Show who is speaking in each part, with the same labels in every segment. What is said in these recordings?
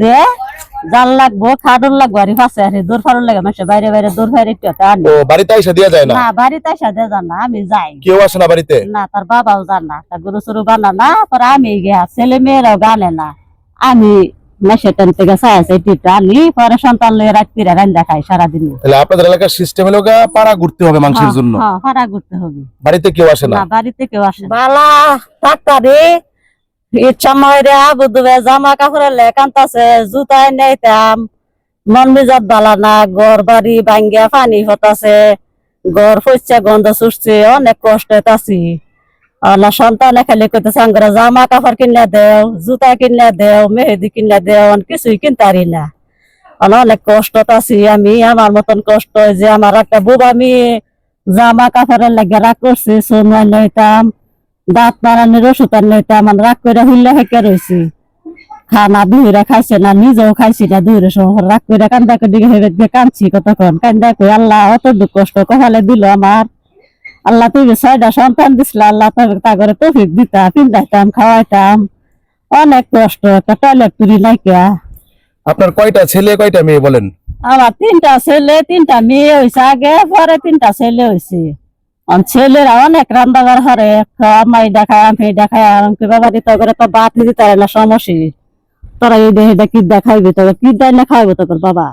Speaker 1: দে জাল লাগবো আর দৌড় লাগে মানুষের বাইরে বাইরে দৌড় ফাড়ে একটু একটা আনি।
Speaker 2: বাড়িতে আইসা দিয়া যায় না?
Speaker 1: না বাড়িতে না আমি যাই।
Speaker 2: কেউ আসে না বাড়িতে?
Speaker 1: না তার বাবাও জান না তার গরু সরু বানা না পরে আমি গিয়া ছেলে মেয়েরাও গানে না। আমি থেকে আনি পরে সন্তান লয়ে রাখতে রান্না খাই সারাদিন
Speaker 2: তাহলে আপনাদের এলাকার সিস্টেম হলো গা পাড়া ঘুরতে হবে মাংসের জন্য।
Speaker 1: হ্যাঁ ভাড়া করতে হবে।
Speaker 2: বাড়িতে কেউ আসে না?
Speaker 1: না বাড়িতে কেউ আসে বালা ডাক্তারে ইচ্ছা ময়রা বুধবে জামা কাপড়ের লেখান্তাছে জুতায় নেইতাম। মন মেজাত বালা না, ঘর বাড়ি ভাঙ্গিয়া পানি হতাছে। ঘর ফসছে গন্ধ ছুটছে অনেক কষ্ট আছি না সন্তানে খালি কইতেছে, আঙ্গরা জামা কাপড় কিনে দেও, জুতা কিনে দেও, মেহেদি কিনে দেও, অন কিছুই কিনতারি না। অন অনেক কষ্ট আছি আমি আমার মতন কষ্ট যে আমার একটা বুব আমি জামা কাপড়ের লাগে রাগ করছে সোনাই নইতাম। দাঁত মারানির ওষুধ নইতাম আমার রাগ করে হুল্লে হেঁকে রয়েছি খানা দুইরা খাইছে না নিজেও খাইছি না দুইরে সময় রাগ করে কান্দা করে দিয়ে কাঁদছি কতক্ষণ। কান্দা করে আল্লাহ অত দুঃখ কষ্ট কপালে দিল আমার। আল্লাহ তুমি ছয়টা সন্তান দিছিল আল্লাহ তা করে তফিক দিতা পিন্দাইতাম খাওয়াইতাম। অনেক কষ্ট একটা টয়লেট তুলি নাইকা।
Speaker 2: আপনার কয়টা ছেলে কয়টা মেয়ে বলেন?
Speaker 1: আমার তিনটা ছেলে তিনটা মেয়ে হয়েছে আগে পরে তিনটা ছেলে হয়েছে ছেলেরা অনেক রান্দাবার হরে মাই দেখায় আমি দেখায় আর কি বাবা দিতে করে তো বাত দিতে পারে না সমস্যা তোরা এই দেহে কি দেখাইবি তোকে কি দেয় না খাইবো তোর বাবা?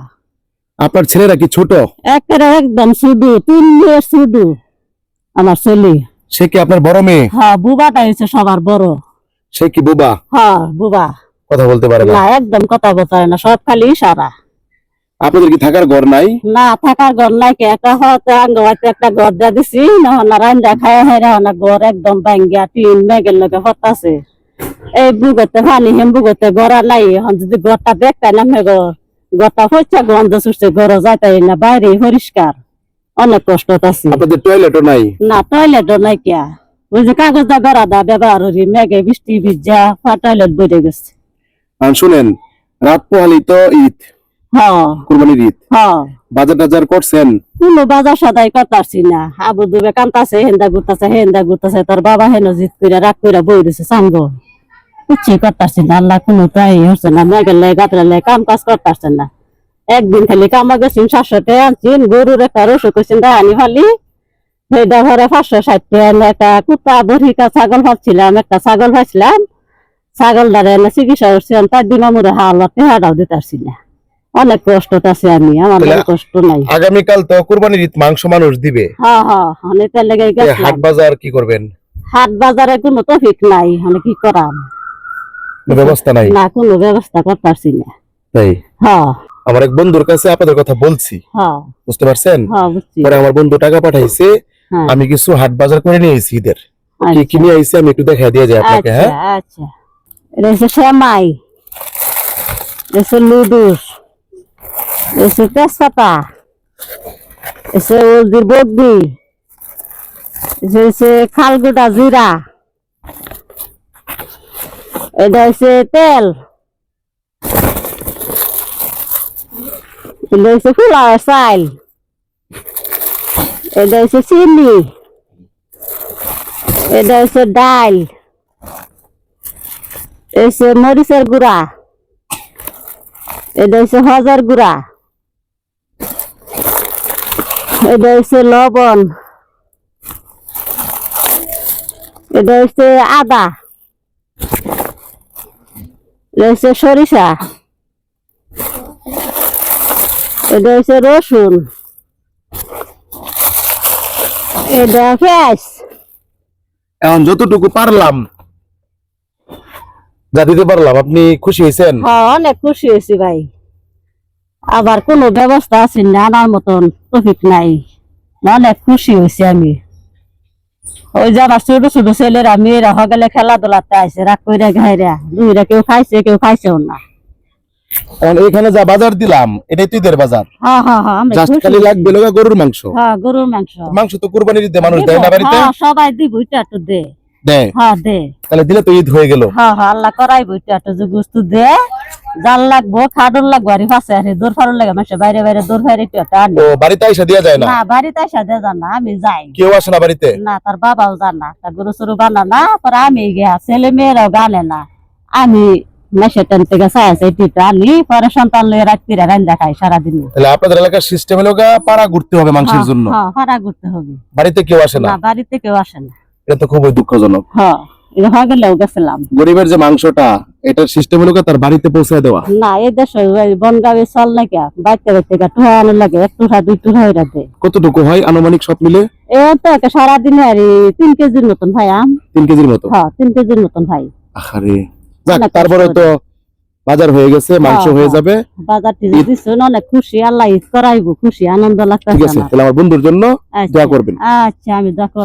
Speaker 2: আপনার ছেলেরা কি ছোট?
Speaker 1: একেবারে একদম শুধু তিন মেয়ে শুধু। আমার ছেলে।
Speaker 2: সে কি আপনার বড় মেয়ে?
Speaker 1: হ্যাঁ বুবাটা হয়েছে সবার বড়।
Speaker 2: সে কি বুবা?
Speaker 1: হ্যাঁ বুবা।
Speaker 2: কথা বলতে পারে না।
Speaker 1: একদম কথা বলতে হয় না সব খালি ইশারা।
Speaker 2: আপনাদের কি থাকার ঘর নাই?
Speaker 1: না থাকার ঘর নাই কে? একটা হতে আঙ্গবাইতে একটা ঘর দিয়া দিছি নহনা রান্দা খায় হেরা হনা ঘর একদম ভাঙ্গিয়া টিন মেঘের লগে হতাছে। এই বুগতে পানি হেম বুগতে ঘর নাই এখন যদি ঘরটা দেখতে না মেঘর ঘরটা হচ্ছে গন্ধ ছুটছে ঘর যাইতে না বাইরে পরিষ্কার। অনেক কষ্ট আছে
Speaker 2: আপনাদের টয়লেটও নাই?
Speaker 1: না টয়লেটও নাই কিয়া ওই যে কাগজ দা বেড়া দা ব্যবহার করি মেঘে বৃষ্টি ভিজা টয়লেট বেড়ে গেছে।
Speaker 2: শুনেন রাত পোহালি তো ঈদ।
Speaker 1: হ্যাঁ।
Speaker 2: কুরবানির ঈদ।
Speaker 1: হ্যাঁ।
Speaker 2: বাজার টাজার করছেন?
Speaker 1: কোনো বাজার সদাই না। আবু দুবে কান্তাছে হেন্দা গুতাছে হেন্দা গুতাছে তোর বাবা হেন জিত করে রাগ করে বই সাঙ্গ। না আল্লাহ কোনো হচ্ছে না মেঘের লাই গাতরে লাই কাম কাজ না। একদিন খালি কামা গেছিন সাতশোতে আনছিন গরুর একটা রসু কইছেন আনি ফালি। সেইটা ঘরে পাঁচশো ষাট একটা কুত্তা বড়িকা ছাগল ভাবছিলাম একটা ছাগল ভাবছিলাম ছাগল দ্বারা চিকিৎসা করছিলাম তার দিন আমার হাওয়া টেহাটাও দিতারছি না। অনেক কষ্ট আছে আমি আমার কষ্ট নাই।
Speaker 2: আগামীকাল তো কুরবানির ঈদ মাংস মানুষ দিবে।
Speaker 1: হ্যাঁ হ্যাঁ তার লেগে গেছিলাম।
Speaker 2: হাট বাজার কি করবেন?
Speaker 1: হাট বাজারে কোনো টপিক নাই মানে কি করাম?
Speaker 2: ব্যবস্থা নাই?
Speaker 1: না কোনো ব্যবস্থা করতে পারছি না।
Speaker 2: তাই?
Speaker 1: হ্যাঁ।
Speaker 2: আমার এক বন্ধুর কাছে আপনাদের কথা বলছি।
Speaker 1: হ্যাঁ।
Speaker 2: বুঝতে পারছেন?
Speaker 1: হ্যাঁ বুঝছি।
Speaker 2: পরে আমার বন্ধু টাকা পাঠাইছে
Speaker 1: হ্যাঁ।
Speaker 2: আমি কিছু হাট বাজার করে নিয়ে এসেছি ঈদের। কি
Speaker 1: আচ্ছা,
Speaker 2: কিনে আইছি আমি একটু দেখা দিয়ে যাই আপনাকে
Speaker 1: আচ্ছা
Speaker 2: হ্যাঁ
Speaker 1: আচ্ছা। এটা হচ্ছে সেমাই। এটা হচ্ছে লুডুস। হচ্ছে তেজপাতা হচ্ছে হলদির এটা হচ্ছে খালগুটা জিরা, এটা হচ্ছে তেল, এটা হচ্ছে ফুলাওয়ার চাইল, এটা হচ্ছে চিনি, এটা হচ্ছে ডাল এসে মরিচের গুঁড়া, এটা হচ্ছে হজার গুঁড়া। এটা হচ্ছে লবণ। এটা হচ্ছে আদা। এটা হচ্ছে সরিষা। এটা হচ্ছে রসুন। এটা পেঁয়াজ।
Speaker 2: এখন যতটুকু পারলাম যা দিতে পারলাম আপনি খুশি হয়েছেন?
Speaker 1: হ্যাঁ অনেক খুশি হয়েছি ভাই। আবার কোনো ব্যবস্থা আছে না আনার মতন টপিক নাই। অনেক খুশি হয়েছি আমি। ওই যে আমার ছোট ছোট ছেলেরা মেয়েরা হগেলে খেলাধুলাতে আইসে রাগ করে ঘাইরা। দুইরা কেউ খাইছে কেউ খাইছেও না।
Speaker 2: এখন যা বাজার দিলাম এটাই বাজার।
Speaker 1: হ্যাঁ হ্যাঁ হ্যাঁ আমি
Speaker 2: জাস্ট খালি লাগবে গরুর মাংস।
Speaker 1: হ্যাঁ গরুর মাংস।
Speaker 2: মাংস তো কুরবানির ঈদে মানুষ দেয় না বাড়িতে?
Speaker 1: সবাই দিব এটা একটু দে।
Speaker 2: দেয়
Speaker 1: হ্যাঁ দে।
Speaker 2: তাহলে দিলে তো ঈদ হয়ে গেল।
Speaker 1: হ্যাঁ হ্যাঁ আল্লাহ একটু যে গুস্তু দে। জাল লাগবো লাগবো আর ফাঁসে আর দৌড় ফাড়ুর লাগে মানুষের বাইরে বাইরে দৌড় ফাড়ে একটু একটা আনি।
Speaker 2: ও বাড়িতে আইসা দিয়া যায় না?
Speaker 1: না বাড়িতে না আমি যাই।
Speaker 2: কেউ আসে না বাড়িতে?
Speaker 1: না তার বাবাও জান না তার গরু সরু বানা না পরে আমি গিয়া ছেলে মেয়েরাও গানে না। আমি মাসের টান থেকে চাই আছে টিটা আনি পরে সন্তান লয়ে রাত্রি রান্না খাই সারাদিন।
Speaker 2: তাহলে আপনাদের এলাকার সিস্টেম হলো পাড়া ঘুরতে হবে মাংসের জন্য।
Speaker 1: হ্যাঁ করতে হবে।
Speaker 2: বাড়িতে কেউ আসে না
Speaker 1: বাড়িতে কেউ আসে না।
Speaker 2: এটা তো খুবই দুঃখজনক।
Speaker 1: হ্যাঁ হয়ে
Speaker 2: গরিবের যে মাংসটা এটার সিস্টেম হলো তার বাড়িতে পৌঁছায় দেওয়া।
Speaker 1: না এই দেশে ওই চল না কে বাইতে বাইতে গা টুহা আনো লাগে এক টুহা দুই টুহা হয়ে
Speaker 2: কতটুকু হয় আনুমানিক সব মিলে?
Speaker 1: এ তো সারাদিন আর তিন কেজির মতন ভাই আম।
Speaker 2: তিন কেজির মতো?
Speaker 1: হ্যাঁ তিন কেজির মতন ভাই
Speaker 2: আরে যাক তারপরে তো বাজার হয়ে গেছে মাংস
Speaker 1: হ্যাঁ,
Speaker 2: হয়ে।
Speaker 1: হ্যাঁ।
Speaker 2: যাবে।
Speaker 1: বাজার টিজে দিচ্ছেন অনেক খুশি আল্লাহ ঈদ করাইবো খুশি আনন্দ
Speaker 2: ঠিক
Speaker 1: লাগতেছে
Speaker 2: আছে তাহলে আমার বন্ধুর জন্য
Speaker 1: আচ্ছা
Speaker 2: দোয়া করবেন।
Speaker 1: আচ্ছা আমি দেখো